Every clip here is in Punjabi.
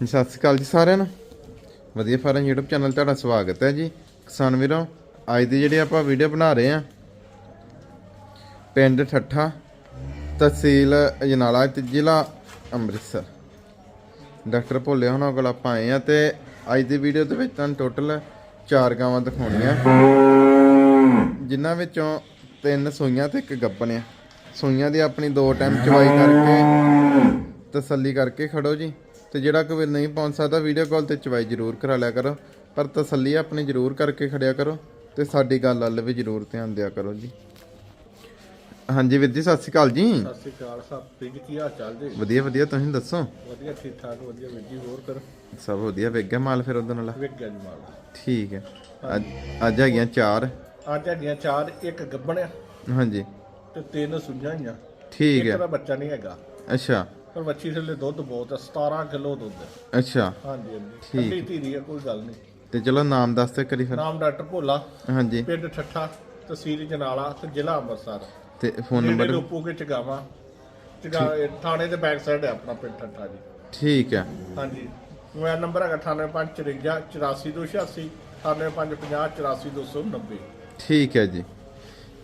ਜੀ, ਸਤਿ ਸ਼੍ਰੀ ਅਕਾਲ ਜੀ ਸਾਰਿਆਂ ਨੂੰ। ਵਧੀਆ ਫਾਰਮ YouTube ਚੈਨਲ ਤੁਹਾਡਾ ਸਵਾਗਤ ਹੈ ਜੀ। ਕਿਸਾਨ ਵੀਰੋ ਅੱਜ ਦੀ ਜਿਹੜੀ ਆਪਾਂ ਵੀਡੀਓ ਬਣਾ ਰਹੇ ਆ ਪਿੰਡ ਠੱਠਾ ਤਹਿਸੀਲ ਅਜਨਾਲਾ ਤੇ ਜ਼ਿਲ੍ਹਾ ਅੰਮ੍ਰਿਤਸਰ। ਡਾਕਟਰ ਭੋਲੇ ਹੋਣਾ ਕੋਲ ਆਪਾਂ ਆਏ ਆ ਤੇ ਅੱਜ ਦੀ ਵੀਡੀਓ ਦੇ ਵਿੱਚ ਤੁਹਾਨੂੰ ਟੋਟਲ ਚਾਰ ਗਾਵਾਂ ਦਿਖਾਉਣੀਆਂ। ਜਿਨ੍ਹਾਂ ਵਿੱਚੋਂ ਤਿੰਨ ਸੂਈਆਂ ਤੇ ਇੱਕ ਗੱਬਣ ਆ ਸੂਈਆਂ ਦੀ ਆਪਣੀ ਦੋ ਟਾਈਮ ਚਵਾਈ ਕਰਕੇ ਤਸੱਲੀ ਕਰਕੇ ਖੜੋ ਜੀ। ਤੇ ਜਿਹੜਾ ਕੋਈ ਨਹੀਂ ਪਹੁੰਚ ਸਕਦਾ ਵੀਡੀਓ ਕਾਲ ਤੇ ਚਵਾਈ ਜ਼ਰੂਰ ਕਰਾ ਲਿਆ ਕਰੋ। ਪਰ ਤਸੱਲੀ ਆਪਣੀ ਜ਼ਰੂਰ ਕਰਕੇ ਖੜਿਆ ਕਰੋ ਤੇ ਸਾਡੀ ਗੱਲ ਵੱਲ ਵੀ ਜ਼ਰੂਰ ਧਿਆਨ ਦਿਆ ਕਰੋ ਜੀ। ਹਾਂਜੀ ਵੀਰ ਜੀ ਸਤਿ ਸ਼੍ਰੀ ਅਕਾਲ ਜੀ। ਸਤਿ ਸ਼੍ਰੀ ਅਕਾਲ ਸਭ ਪ੍ਰੀਤ ਕੀ ਹਾਲ ਚਾਲ ਜੀ? ਵਧੀਆ ਵਧੀਆ ਤੁਸੀਂ ਦੱਸੋ? ਵਧੀਆ ਠੀਕ ਠਾਕ ਵਧੀਆ ਵੀਰ ਜੀ ਹੋਰ ਕਰ? ਸਭ ਵਧੀਆ ਵੇਖ ਗਿਆ ਮਾਲ ਫਿਰ ਉਹਦੇ ਨਾਲ ਵੇਖ ਗਿਆ ਜੀ ਮਾਲ। ਠੀਕ ਹੈ ਅੱਜ ਅੱਜ ਹੈਗੀਆਂ ਚਾਰ। ਅੱਜ ਹੈਗੀਆਂ ਚਾਰ ਇੱਕ ਗੱਬਣ ਹਾਂਜੀ। ਤੇ ਤਿੰਨ ਸੁਈਆਂ ਹੋਈਆਂ ਠੀਕ ਇੱਕ ਹੈ। ਦਾ ਬੱਚਾ ਨਹੀਂ ਹੈਗਾ। ਅੱਛਾ। ਪਰ ਬੱਚੀ ਥੱਲੇ ਦੁੱਧ ਬਹੁਤ ਹੈ 17 ਕਿਲੋ ਦੁੱਧ ਹੈ ਅੱਛਾ। ਹਾਂਜੀ ਹਾਂਜੀ। ਠੀਕ। ਠੰਡੀ ਧੀਰੀ ਹੈ ਕੋਈ ਗੱਲ ਨਹੀਂ। ਤੇ ਚਲੋ ਨਾਮ ਦੱਸ ਤੇ ਕਰੀ ਫਿਰ। ਨਾਮ ਡਾਕਟਰ ਭੋਲਾ। ਹਾਂਜੀ। ਪਿੰਡ ਠੱਠਾ ਤਹਿਸੀਲ ਜਨਾਲਾ ਤੇ ਜ਼ਿਲ੍ਹਾ ਅੰਮ੍ਰਿਤਸਰ। ਤੇ ਫੋਨ ਨੇੜੇ ਨੰਬਰ ਲੋਪੋ ਕੇ ਚਗਾਵਾ। ਚਗਾ ਥਾਣੇ ਦੇ ਬੈਕ ਸਾਈਡ ਹੈ ਆਪਣਾ ਪਿੰਡ ਠੱਠਾ ਜੀ। ਠੀਕ ਹੈ ਹਾਂਜੀ। ਮੋਬਾਈਲ ਨੰਬਰ ਹੈਗਾ 9854 84286 9850 84290 ਠੀਕ ਹੈ ਜੀ।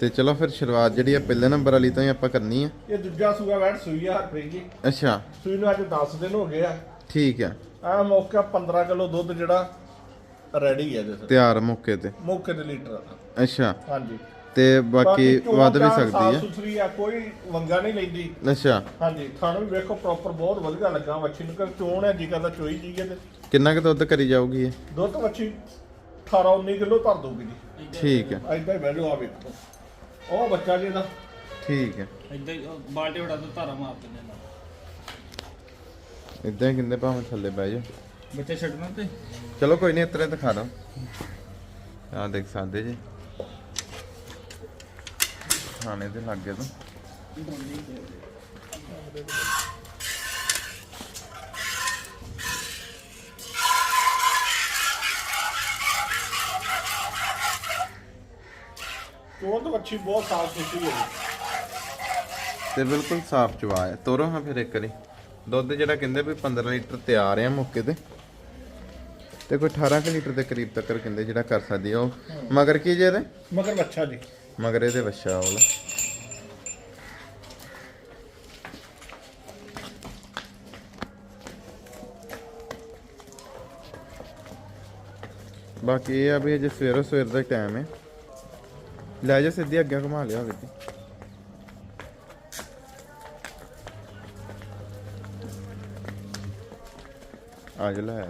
ਤੇ ਚਲੋ ਫਿਰ ਸ਼ੁਰੂਆਤ ਜਿਹੜੀ ਆ ਪਹਿਲੇ ਨੰਬਰ ਵਾਲੀ ਤੋਂ ਹੀ ਆਪਾਂ ਕਰਨੀ ਆ। ਇਹ ਦੂਜਾ ਸੂਆ ਵੈਟ ਸੂਈ ਆ ਹਰਪ੍ਰੀਤ ਜੀ। ਅੱਛਾ। ਸੂਈ ਨੂੰ ਅੱਜ 10 ਦਿਨ ਹੋ ਗਏ ਆ। ਠੀਕ ਹੈ ਆ ਮੌਕਾ 15 ਕਿਲੋ ਦੁੱਧ ਜਿਹੜਾ ਰੈਡੀ ਹੈ ਜਿਸ ਤਿਆਰ ਮੌਕੇ ਤੇ। ਮੌਕੇ ਦੇ ਲੀਟਰ ਆ। ਅੱਛਾ। ਹਾਂਜੀ। ਤੇ ਬਾਕੀ ਵੱਧ ਵੀ ਸਕਦੀ ਹੈ ਸੁਥਰੀ ਆ ਕੋਈ ਵੰਗਾ ਨਹੀਂ ਲੈਂਦੀ। ਅੱਛਾ। ਹਾਂਜੀ ਤੁਹਾਨੂੰ ਵੀ ਵੇਖੋ ਪ੍ਰੋਪਰ ਬਹੁਤ ਵਧੀਆ ਲੱਗਾ ਵੱਛੀ ਨੂੰ ਕਰ ਚੋਣ ਹੈ ਜੀ ਕਰਦਾ ਚੋਈ ਜੀ ਤੇ। ਕਿੰਨਾ ਕੁ ਦੁੱਧ ਕਰੀ ਜਾਊਗੀ ਇਹ? ਦੁੱਧ ਵੱਛੀ 18 19 ਕਿਲੋ ਭਰ ਦਊਗੀ ਜੀ। ਠੀਕ ਹੈ ਐਦਾਂ ਹੀ ਬੈਠੋ ਆ ਵੇਖੋ। ਉਹ ਬੱਚਾ ਜੀ ਇਹਦਾ। ਠੀਕ ਹੈ। ਇਦਾਂ ਹੀ ਉਹ ਬਾਲਟੀ ਵੜਾ ਤੋਂ ਧਾਰਾ ਮਾਰ ਦਿੰਦੇ ਨੇ। ਇਦਾਂ ਹੀ ਕਹਿੰਦੇ ਭਾਵੇਂ ਥੱਲੇ ਬਹਿ ਜਾ ਬੱਚੇ ਛੱਡਣਾ ਤੇ? ਚਲੋ ਕੋਈ ਨਹੀਂ ਇਤਰੇ ਦਿਖਾ ਦੋ। ਆ ਦੇਖ ਸਕਦੇ ਜੀ। ਖਾਣੇ ਦੇ ਲੱਗੇ ਤੋਂ। ਤਾਂ ਵੱਛੀ ਬਹੁਤ ਸਾਫ਼ ਸੁਥਰੀ ਹੈ ਤੇ ਬਿਲਕੁਲ ਸਾਫ਼ ਚਵਾ ਹੈ। ਤੋਰੋ ਹਾਂ ਫਿਰ ਇੱਕ ਵਾਰੀ। ਦੁੱਧ ਜਿਹੜਾ ਕਹਿੰਦੇ ਵੀ 15 ਲੀਟਰ ਤਿਆਰ ਆ ਮੌਕੇ ਤੇ। ਤੇ ਕੋਈ 18 ਕੁ ਲੀਟਰ ਦੇ ਕਰੀਬ ਤੱਕ ਕਹਿੰਦੇ ਜਿਹੜਾ ਕਰ ਸਕਦੀ ਆ ਉਹ। ਮਗਰ ਕੀ ਜੇ ਇਹਦੇ? ਮਗਰ ਬੱਚਾ ਜੀ। ਮਗਰ ਇਹਦੇ ਵੱਛਾ ਵਾਲਾ। ਬਾਕੀ ਇਹ ਆ ਵੀ ਅਜੇ ਸਵੇਰੋ ਸਵੇਰ ਦਾ ਟਾਈਮ ਹੈ। ਲੈ ਜਾ ਸਿੱਧੀ ਅੱਗੇ ਘੁਮਾ ਲਿਆ ਵੀਰ ਆ ਜਾ ਲੈ।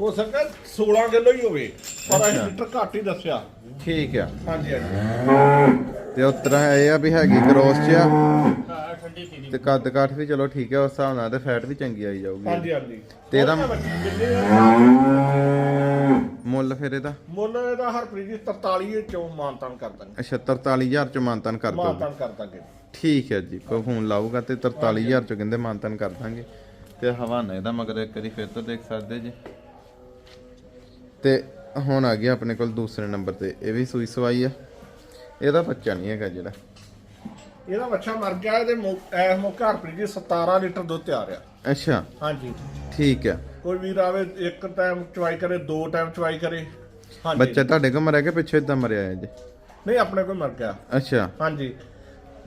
ਹੋ ਸਕਦਾ 16 ਕਿਲੋ ਹੀ ਹੋਵੇ। ਅੱਛਾ। ਲੀਟਰ ਘੱਟ ਹੀ ਦੱਸਿਆ। ਠੀਕ ਆ। ਹਾਂਜੀ ਹਾਂਜੀ। ਤੇ ਉਸ ਤਰ੍ਹਾਂ ਇਹ ਆ ਵੀ ਹੈਗੀ ਕਰੋਸ ਚ ਆ ਹਾਂ ਠੰਡੀ ਤੀਰੀ ਤੇ ਕੱਦ ਕਾਠ ਵੀ ਚਲੋ ਠੀਕ ਹੈ ਉਸ ਹਿਸਾਬ ਨਾਲ ਤੇ ਫੈਟ ਵੀ ਚੰਗੀ ਆਈ ਜਾਊਗੀ। ਹਾਂਜੀ ਹਾਂਜੀ। ਤੇ ਇਹਦਾ- ਉਹਦੇ ਆ? ਮੁੱਲ ਫਿਰ ਇਹਦਾ? ਮੁੱਲ ਇਹਦਾ ਹਰਪ੍ਰੀਤ ਜੀ 43 ਚੋਂ ਮਾਨਤਾਨ ਕਰ ਦਾਂਗੇ। ਅੱਛਾ 43000 ਚ ਮਾਨਤਨ ਕਰ ਦੋਗੇ। ਮਾਨਤਾਨ ਕਰ ਦਾਂਗੇ। ਠੀਕ ਹੈ ਜੀ ਕੋਈ ਫੋਨ ਲਾਊਗਾ ਤੇ 43000 ਚ ਕਹਿੰਦੇ ਮਾਨਤਨ ਕਰ ਦਾਂਗੇ। ਤੇ ਹਵਾਨਾ ਇਹਦਾ ਮਗਰ ਇੱਕ ਵਾਰੀ ਫਿਰ ਤੋਂ ਦੇਖ ਸਕਦੇ ਜੀ। ਤੇ ਹੁਣ ਆ ਗਿਆ ਆਪਣੇ ਕੋਲ ਦੂਸਰੇ ਨੰਬਰ ਤੇ ਇਹ ਵੀ ਸੂਈ ਸਵਾਈ ਆ। ਇਹਦਾ ਬੱਚਾ ਨਹੀਂ ਹੈਗਾ ਜਿਹੜਾ। ਇਹਦਾ ਬੱਚਾ ਮਰ ਗਿਆ ਇਹਦੇ ਇਸ ਮੌਕਾ ਹਰਪ੍ਰੀਤ ਜੀ 17 ਲੀਟਰ ਦੁੱਧ ਤਿਆਰ ਆ। ਅੱਛਾ। ਹਾਂਜੀ। ਠੀਕ ਹੈ ਕੋਈ ਵੀਰ ਆਵੇ ਇੱਕ ਟਾਈਮ ਚਵਾਈ ਕਰੇ ਦੋ ਟਾਈਮ ਚਵਾਈ ਕਰੇ। ਹਾਂਜੀ। ਬੱਚਾ ਤੁਹਾਡੇ ਕੋਲ ਮਰਿਆ ਕਿ ਪਿੱਛੇ ਇਦਾਂ ਮਰਿਆ ਹੈ ਜੀ? ਨਹੀਂ ਆਪਣੇ ਕੋਲ ਮਰ ਗਿਆ। ਅੱਛਾ। ਹਾਂਜੀ।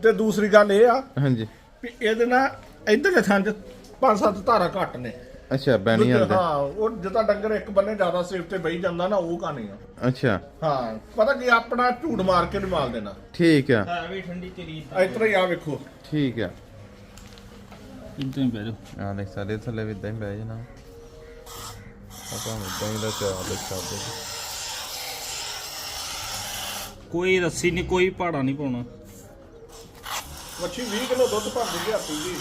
ਤੇ ਦੂਸਰੀ ਗੱਲ ਇਹ ਆ ਹਾਂਜੀ। ਵੀ ਇਹਦੇ ਨਾਲ ਇਧਰਲੇ ਥਾਂ 'ਚ ਪੰਜ ਸੱਤ ਧਾਰਾ ਘੱਟ ਨੇ। ਅੱਛਾ ਬੈਣੀ ਦੂਜੇ- ਆਂਦੇ ਹਾਂ ਉਹ ਜਿੱਦਾਂ ਡੰਗਰ ਇੱਕ ਬੰਨੇ ਜ਼ਿਆਦਾ ਸੇਫ ਤੇ ਬਈ ਜਾਂਦਾ ਨਾ ਉਹ ਕਹਾਣੀ ਆ। ਅੱਛਾ। ਹਾਂ ਪਤਾ ਕੀ ਆਪਣਾ ਝੂਠ ਮਾਰ ਕੇ ਨਹੀਂ ਮਾਲ ਦੇਣਾ। ਠੀਕ ਆ। ਹੈ ਵੀ ਠੰਡੀ ਇਸ ਤਰ੍ਹਾਂ ਹੀ ਆ ਵੇਖੋ। ਠੀਕ ਆ। ਇੰਤਾਂ ਹੀ ਬਹਿ ਜਾਓ। ਆ ਦੇਖ ਸਾਡੇ ਥੱਲੇ ਵੀ ਇਦਾਂ ਹੀ ਬਹਿ ਜਾਣਾ। ਆਪਾਂ ਇਦਾਂ ਹੀ ਦਾ ਚਾਹ। ਕੋਈ ਰੱਸੀ ਨਹੀਂ ਕੋਈ ਪਹਾੜਾ ਨਹੀਂ ਪਾਉਣਾ। ਮੱਛੀ 20 ਕਿਲੋ ਦੁੱਧ ਭਰ ਦਿੰਦੀ ਆਪੀ ਜੀ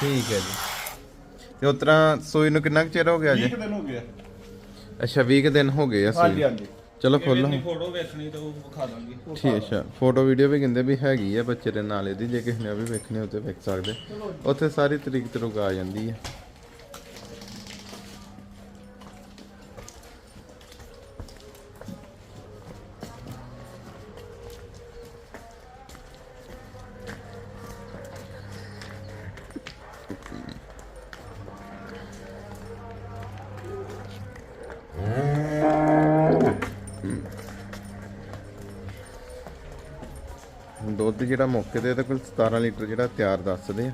ਠੀਕ ਹੈ ਜੀ। ਤੇ ਉਤਰਾ ਸੂਈ ਨੂੰ ਕਿੰਨਾ ਕੁ ਚਿਰ ਹੋ ਗਿਆ ਜੀ? 20 ਕੁ ਦਿਨ ਹੋ ਗਏ ਅੱਛਾ 20 ਕੁ ਦਿਨ ਹੋ ਗਏ ਆ ਹਾਂਜੀ ਸੂਈ। ਹਾਂਜੀ ਚਲੋ ਖੋਲੋ। ਇਹਦੀ ਫੋਟੋ ਵੇਖਣੀ ਤਾਂ ਉਹ ਵਿਖਾ ਦਾਂਗੇ। ਠੀਕ ਅੱਛਾ। ਫੋਟੋ ਵੀਡੀਓ ਵੀ ਕਹਿੰਦੇ ਵੀ ਹੈਗੀ ਆ ਬੱਚੇ ਦੇ ਨਾਲ ਇਹਦੀ। ਜੇ ਕਿਸੇ ਨੇ ਉਹ ਵੀ ਵੇਖਣੀ ਹੋਵੇ ਤੇ ਵੇਖ ਸਕਦੇ। ਉੱਥੇ ਸਾਰੀ ਤਰੀਕ ਤਰੁਕ ਆ ਜਾਂਦੀ ਹੈ ਦੁੱਧ ਜਿਹੜਾ ਮੌਕੇ ਤੇ ਇਹਦੇ ਕੋਲ 17 ਲੀਟਰ ਜਿਹੜਾ ਤਿਆਰ ਦੱਸਦੇ ਆ।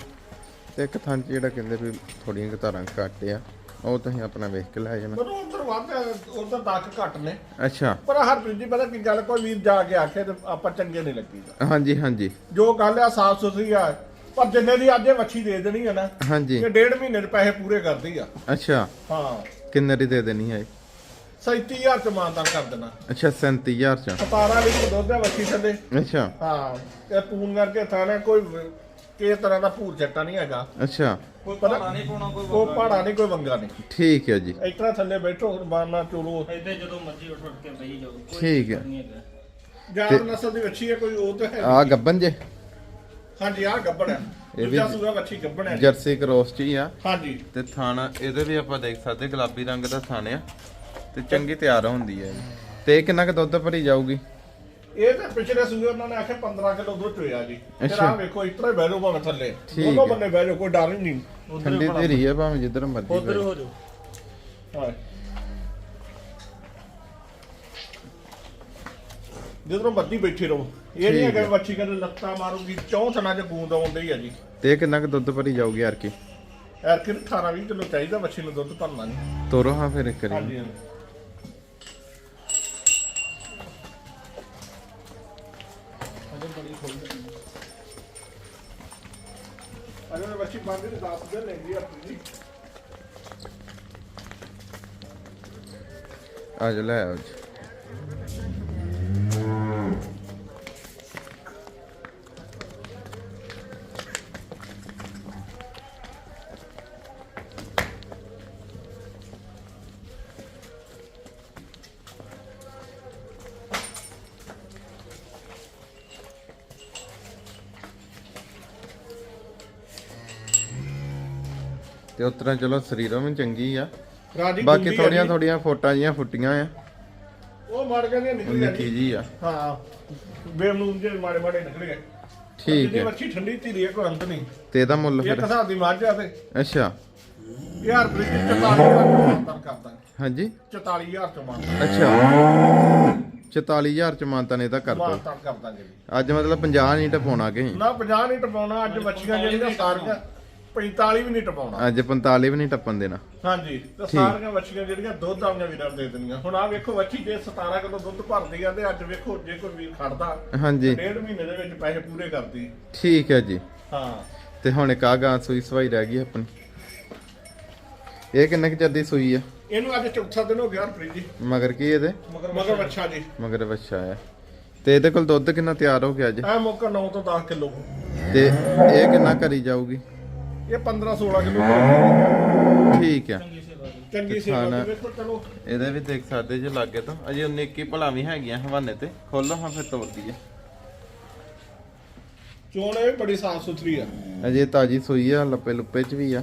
ਤੇ ਇੱਕ ਥਾਂ 'ਚ ਜਿਹੜਾ ਕਹਿੰਦੇ ਵੀ ਥੋੜੀਆਂ ਕੁ ਧਾਰਾਂ ਘੱਟ ਆ ਉਹ ਤੁਸੀਂ ਆਪਣਾ ਵੇਖ ਕੇ ਲੈ ਜਾਣਾ। ਪਰ ਉਧਰ ਵੱਧ ਉਧਰ ਦਾਖ ਘੱਟ ਨੇ। ਅੱਛਾ। ਪਰ ਹਰਪ੍ਰੀਤ ਜੀ ਪਤਾ ਕੀ ਗੱਲ ਕੋਈ ਵੀਰ ਜਾ ਕੇ ਆਖੇ ਤੇ ਆਪਾਂ ਚੰਗੇ ਨਹੀਂ ਲੱਗੀਦਾ। ਹਾਂਜੀ ਹਾਂਜੀ। ਜੋ ਗੱਲ ਆ ਸਾਫ਼ ਸੁਥਰੀ ਆ ਪਰ ਜਿੰਨੇ ਦੀ ਅੱਜ ਇਹ ਵੱਛੀ ਦੇ ਦੇਣੀ ਆ ਨਾ ਹਾਂਜੀ। ਇਹ ਡੇਢ ਮਹੀਨੇ ਦੇ ਪੈਸੇ ਪੂਰੇ ਕਰਦੀ ਆ। ਅੱਛਾ। ਹਾਂ। ਕਿੰਨੇ ਦੀ ਦੇ ਦੇਣੀ ਹੈ 37000 ਚ ਮਾਨਦਾਨ ਕਰ ਦੇਣਾ। ਅੱਛਾ 37000 ਚ। 17 ਲੀਟਰ ਦੁੱਧ ਆ ਵੱਛੀ ਥੱਲੇ। ਅੱਛਾ। ਹਾਂ ਇਹ ਪੂਨ ਕਰਕੇ ਥਾਣੇ ਕੋਈ ਕਿਸੇ ਤਰ੍ਹਾਂ ਦਾ ਭੂਰ ਚੱਟਾ ਨਹੀਂ ਹੈਗਾ। ਅੱਛਾ। ਕੋਈ ਪਤਾ- ਪਤਾ ਨਹੀਂ ਪਾਉਣਾ ਕੋਈ ਕੋਈ ਪਹਾੜਾ ਨਹੀਂ ਕੋਈ ਵੰਗਾ ਨਹੀਂ। ਠੀਕ ਹੈ ਜੀ। ਤਰ੍ਹਾਂ ਥੱਲੇ ਬੈਠੋ ਬਾਨਾ ਚੋਲੋ। ਇੱਥੇ ਜਦੋਂ ਮਰਜ਼ੀ ਉੱਠ ਉੱਠ ਕੇ ਬਈ ਜਾਓ ਕੋਈ ਠੀਕ ਹੈ। ਚੱਕਰ ਨਹੀਂ ਹੈਗਾ। ਜਾਤ ਨਸਲ ਦੀ ਵੱਛੀ ਹੈ ਕੋਈ ਉਹ ਤਾਂ ਹੈ ਆ ਗੱਬਨ ਜੇ। ਹਾਂਜੀ ਆ ਗੱਬੜ ਹੈ। ਇਹ ਵੀ- ਸੂਰਾ ਵੱਛੀ ਗੱਬੜ ਹੈ। ਜਰਸੀ ਕ੍ਰੋਸ ਚ ਹੀ ਆ। ਹਾਂਜੀ। ਤੇ ਥਾਣਾ ਇਹਦੇ ਵੀ ਆਪਾਂ ਦੇਖ ਸਕਦੇ ਗੁਲਾਬੀ ਰੰਗ ਦਾ ਥਾਣ ਆ। ਤੇ ਚੰਗੀ ਤਿਆਰ ਹੁੰਦੀ ਹੈ। ਤੇ ਇਹ ਕਿੰਨਾ ਕੁ ਦੁੱਧ ਭਰੀ ਜਾਊਗੀ? ਇਹ ਤਾਂ ਪਿਛਲੇ ਸੂਰੇ ਉਹਨਾਂ ਨੇ ਆਖਿਆ 15 ਕਿਲੋ ਦੁੱਧ ਚੋਇਆ ਜੀ। ਫਿਰ ਅੱਛਾ। ਆ ਵੇਖੋ ਤਰ੍ਹਾਂ ਹੀ ਬਹਿ ਜਾਓ ਭਾਵੇਂ ਥੱਲੇ। ਠੀਕ ਦੋਨੋਂ ਹੈ। ਬੰਨੇ ਬਹਿ ਜਾਓ ਕੋਈ ਡਰ ਹੀ ਨਹੀਂ। ਠੰਡੀ ਧੀਰੀ ਹੈ ਭਾਵੇਂ ਜਿੱਧਰ ਮਰਜ਼ੀ ਉਧਰ। ਹੋ ਜਾਓ। ਹਾਂ। ਜਿੱਧਰੋਂ ਮਰਜ਼ੀ ਬੈਠੇ ਰਹੋ। ਇਹ ਨਹੀਂ ਠੀਕ ਹੈਗਾ ਹੈ। ਵੱਛੀ ਕਹਿੰਦੇ ਲੱਤਾਂ ਮਾਰੂਗੀ ਚੌਂ ਥਣਾ ਚ ਗੂੰਦ ਆਉਂਦੀ ਆ ਜੀ। ਤੇ ਇਹ ਕਿੰਨਾ ਕੁ ਦੁੱਧ ਭਰੀ ਜਾਊਗੀ ਯਾਰ ਕੀ ਐਰ ਕਿ 18 20 ਕਿਲੋ ਚਾਹੀਦਾ ਵੱਛੀ ਨੂੰ ਦੁੱਧ ਭਰਨਾ ਨਹੀਂ ਤੋਰੋ ਹਾਂ ਫਿਰ ਇੱਕ ਵਾਰੀ। ਹਾਂਜੀ ਹਾਂਜੀ। ਅਜੇ ਮੈਂ ਬੱਚੀ ਬੰਦ ਦੇ ਦਾਸ ਦੇ ਲੈਂਦੀ ਆ ਆਪਣੀ ਆ ਲੈ ਆਓ ਜੀ। ਤੇ ਉਸ ਤਰ੍ਹਾਂ ਚਲੋ ਸਰੀਰੋਂ ਵੀ ਚੰਗੀ ਆ। ਰਾਜੀ ਬਾਕੀ ਆ ਥੋੜੀਆਂ ਜੀ। ਥੋੜੀਆਂ ਫੋਟਾਂ ਜੀਆਂ ਫੁੱਟੀਆਂ ਆ। ਉਹ ਮੜ ਕੇ ਨਿਕਲ ਨਿੱਕੀ ਗਈ ਜੀ ਆ। ਹਾਂ। ਬੇਮਨੂਨ ਜੇ ਮਾੜੇ ਮਾੜੇ ਨਿਕਲ ਗਏ ਠੀਕ ਜਿੰਨੀ ਹੈ ਮੱਛੀ ਠੰਡੀ ਧੀਰੀ ਹੈ ਕੋਈ ਅੰਤ ਨਹੀਂ। ਤੇ ਇਹਦਾ ਮੁੱਲ ਇੱਕ ਫਿਰ? ਹਿਸਾਬ ਦੀ ਮੱਝ ਆ ਤੇ। ਅੱਛਾ। ਯਾਰ ਬ੍ਰਿਜ 44000 ਤੋਂ ਕਰਦਾ। ਹਾਂਜੀ। 44000 ਤੋਂ ਮਾਨ ਅੱਛਾ। 44000 ਚ ਮਾਨਤਾ ਨੇ ਤਾਂ ਕਰ ਦੋ ਮਾਨ ਕਰ ਦਾਂਗੇ ਜੀ। ਅੱਜ ਮਤਲਬ 50 ਨਹੀਂ ਟਪਾਉਣਾ ਕਿ ਨਾ 50 ਨਹੀਂ ਟਪਾਉਣਾ ਅੱਜ ਬੱਚੀਆਂ ਜਿਹੜੀਆਂ ਸਾਰੀਆਂ 45 ਵੀ ਨਹੀਂ ਟਪਾਉਣਾ। ਅੱਜ 45 ਵੀ ਨਹੀਂ ਟੱਪਣ ਦੇਣਾ। ਹਾਂਜੀ ਤੇ ਸਾਰੀਆਂ ਬੱਚੀਆਂ ਜਿਹੜੀਆਂ ਦੁੱਧ ਵਾਲੀਆਂ ਵੀਰਾਂ ਨੂੰ ਦੇ ਦੇਣੀਆਂ ਹੁਣ ਆ ਵੇਖੋ ਬੱਚੀ ਜੇ 17 ਕਿਲੋ ਦੁੱਧ ਭਰਦੀ ਆ ਤੇ ਅੱਜ ਵੇਖੋ ਜੇ ਕੋਈ ਵੀਰ ਖੜਦਾ ਹਾਂਜੀ। ਡੇਢ ਮਹੀਨੇ ਦੇ ਵਿੱਚ ਪੈਸੇ ਪੂਰੇ ਕਰਦੀ। ਠੀਕ ਹੈ ਜੀ। ਹਾਂ। ਤੇ ਹੁਣ ਇੱਕ ਆ ਗਾਂ ਸੂਈ ਸਵਾਈ ਰਹਿ ਗਈ ਆਪਣੀ। ਇਹ ਕਿੰਨੇ ਕੁ ਚਿਰ ਦੀ ਸੂਈ ਆ? ਇਹਨੂੰ ਅੱਜ ਚੌਥਾ ਦਿਨ ਹੋ ਗਿਆ ਹਰਪ੍ਰੀਤ ਜੀ। ਮਗਰ ਕੀ ਇਹਦੇ? ਮਗਰ ਮਗਰ ਬੱਚਾ ਜੀ। ਮਗਰ ਬੱਚਾ ਆ। ਤੇ ਇਹਦੇ ਕੋਲ ਦੁੱਧ ਕਿੰਨਾ ਤਿਆਰ ਹੋ ਗਿਆ ਅੱਜ? ਇਹ ਮੌਕਾ 9 ਤੋਂ 10 ਕਿਲੋ। ਤੇ ਇਹ ਕਿੰਨਾ ਕਰੀ ਜਾਊਗੀ? ਇਹ 15 16 ਕਿਲੋ ਠੀਕ ਆ ਚੰਗੀ ਸੇਵਾ ਤੇ ਵੇਖੋ ਚਲੋ। ਇਹਦੇ ਵੀ ਦੇਖ ਸਕਦੇ ਜੇ ਲਾਗੇ ਤੋਂ। ਅਜੇ 19 21 ਭਲਾ ਵੀ ਹੈਗੀਆਂ ਹਵਾਨੇ ਤੇ। ਖੋਲੋ ਹਾਂ ਫਿਰ ਤੋੜਦੀ ਆ ਚੋਣ ਇਹ ਬੜੀ ਸਾਫ਼ ਸੁਥਰੀ ਆ। ਅਜੇ ਤਾਜੀ ਸੂਈ ਆ ਲੱਪੇ ਲੁੱਪੇ ਚ ਵੀ ਆ।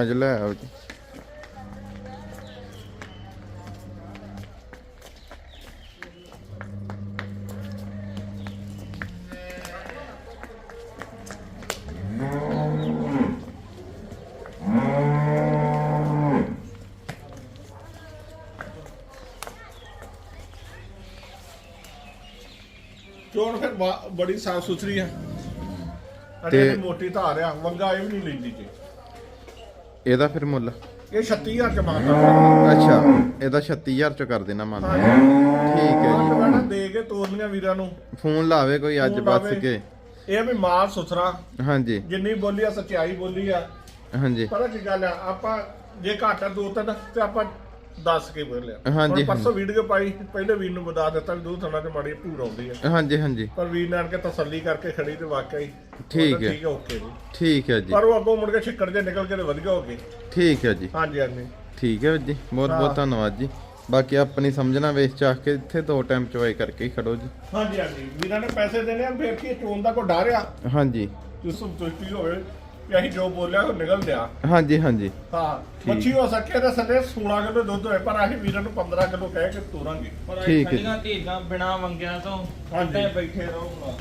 ਅੱਜ ਲੈ ਆਓ ਜੀ। ਚੋਣ ਫਿਰ ਬੜੀ ਸਾਫ਼ ਸੁਥਰੀ ਆ। ਤੇ- ਅਰੇ ਮੋਟੀ ਧਾਰ ਆ ਵੰਗਾ ਇਹ ਵੀ ਨਹੀਂ ਲੈਂਦੀ ਜੀ। ਇਹਦਾ ਫਿਰ ਮੁੱਲ? ਇਹ 36000 ਚ ਮਾਰਦਾ। ਅੱਛਾ ਇਹਦਾ 36000 ਚ ਕਰ ਦੇਣਾ ਮੰਨ ਠੀਕ ਹੈ ਜੀ। ਮੈਡਮ ਦੇ ਕੇ ਤੋਰਨੀਆਂ ਵੀਰਾਂ ਨੂੰ। ਫੋਨ ਲਾਵੇ ਕੋਈ ਅੱਜ ਫੋਨ ਬੱਸ ਲਾਵੇ। ਕੇ। ਇਹ ਵੀ ਮਾਲ ਸੁਥਰਾ। ਹਾਂਜੀ। ਜਿੰਨੀ ਬੋਲੀ ਆ ਸੱਚਾਈ ਬੋਲੀ ਆ। ਹਾਂਜੀ। ਪਤਾ ਕੀ ਗੱਲ ਆ ਆਪਾਂ ਜੇ ਘੱਟ ਦੋ ਤਿੰਨ ਤੇ ਆਪਾਂ ਦੱਸ ਕੇ ਬੋਲਿਆ ਹਾਂਜੀ, ਹੁਣ ਪਰਸੋਂ ਵੀਡੀਓ ਪਾਈ ਪਹਿਲੇ ਵੀਰ ਨੂੰ ਬਤਾ ਦਿੱਤਾ ਵੀ ਦੋ ਥਣਾ ਤੇ ਮਾੜੀ ਭੂਰ ਆਉਂਦੀ ਹੈ। ਹਾਂਜੀ ਹਾਂਜੀ। ਪਰ ਵੀਰ ਨੇ ਆਣ ਕੇ ਤਸੱਲੀ ਕਰਕੇ ਖੜੀ ਤੇ ਵਾਕਿਆ ਹੀ ਠੀਕ ਉਹ ਤਾਂ ਹੈ। ਠੀਕ ਹੈ ਓਕੇ ਜੀ। ਠੀਕ ਹੈ ਜੀ। ਪਰ ਉਹ ਅੱਗੋਂ ਮੁੜ ਕੇ ਛਿੱਕੜ ਜੇ ਨਿਕਲ ਕੇ ਤੇ ਵਧੀਆ ਹੋ ਗਏ। ਠੀਕ ਹੈ ਜੀ। ਹਾਂਜੀ ਹਾਂਜੀ। ਠੀਕ ਹੈ ਵੀਰ ਜੀ ਬਹੁਤ ਬਹੁਤ। ਧੰਨਵਾਦ ਜੀ। ਬਾਕੀ ਆਪਣੀ ਸਮਝਣਾ ਵੇਚ ਚਾਹ ਕੇ ਇੱਥੇ ਦੋ ਟਾਈਮ ਚਵਾਈ ਕਰਕੇ ਹੀ ਖੜੋ ਜੀ। ਹਾਂਜੀ ਹਾਂਜੀ। ਵੀਰਾਂ ਨੇ ਪੈਸੇ ਦੇਣੇ ਆ ਫੇਰ ਕੀ ਚੋਣ ਦਾ ਕੋਈ ਡਰ ਆ? ਹਾਂਜੀ। ਜਿਸ ਨੂੰ ਤੁਸ਼ਟੀ ਹੋਵੇ। ਕਿ ਅਸੀਂ ਜੋ ਬੋਲਿਆ ਉਹ ਨਿਕਲ ਦਿਆ ਹਾਂਜੀ ਹਾਂਜੀ। ਹਾਂ ਮੱਛੀ ਹੋ ਸਕੇ ਤਾਂ ਸੱਲੇ 16 ਕਿਲੋ ਦੁੱਧ ਹੋਏ ਪਰ ਅਸੀਂ ਵੀਰਾਂ ਨੂੰ 15 ਕਿਲੋ ਕਹਿ ਕੇ ਤੋਰਾਂਗੇ। ਪਰ ਠੀਕ ਹੈ। ਢੀਲਾਂ ਬਿਨਾ ਮੰਗਿਆ ਤੋਂ ਬੈਠੇ ਰਹੋ